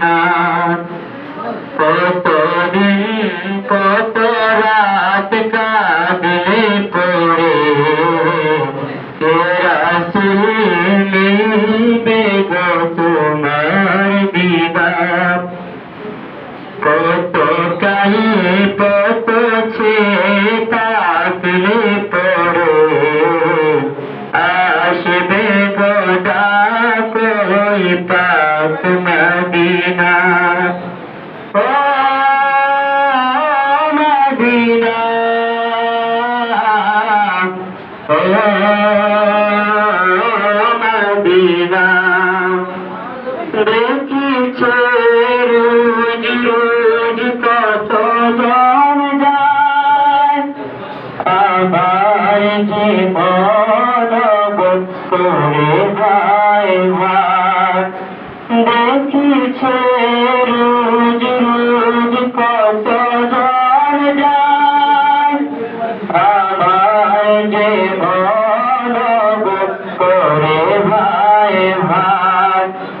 না। কত দেখেছে রোজ রোজ কত জন যায়? আমার জীবন বৎসরে ভাই ভাই দেখেছে রোজ রোজ কত জন যায়? আমার জীবন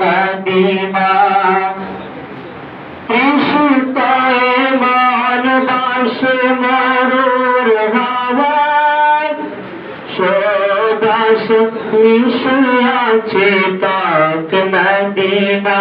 মদিনা। ইসুতায় মান বাসে মরুর হাওয়ায় সদাস মিশিয়াছে তাক মদিনা।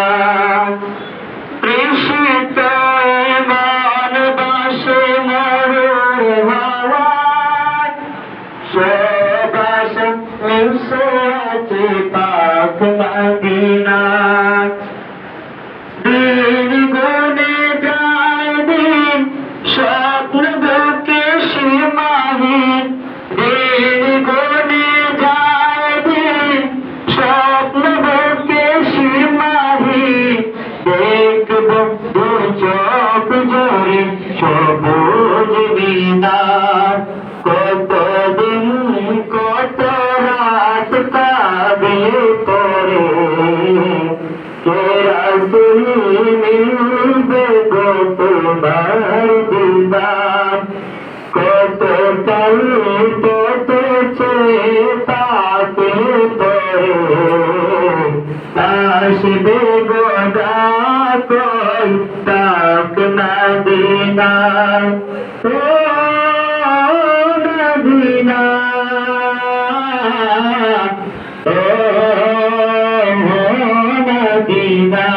বুঝবি না কতদিন কত রাত কাঁদিয়ে পরে কে রাসুল মিলবে গো মদিনা। ও মদিনা। ও মদিনা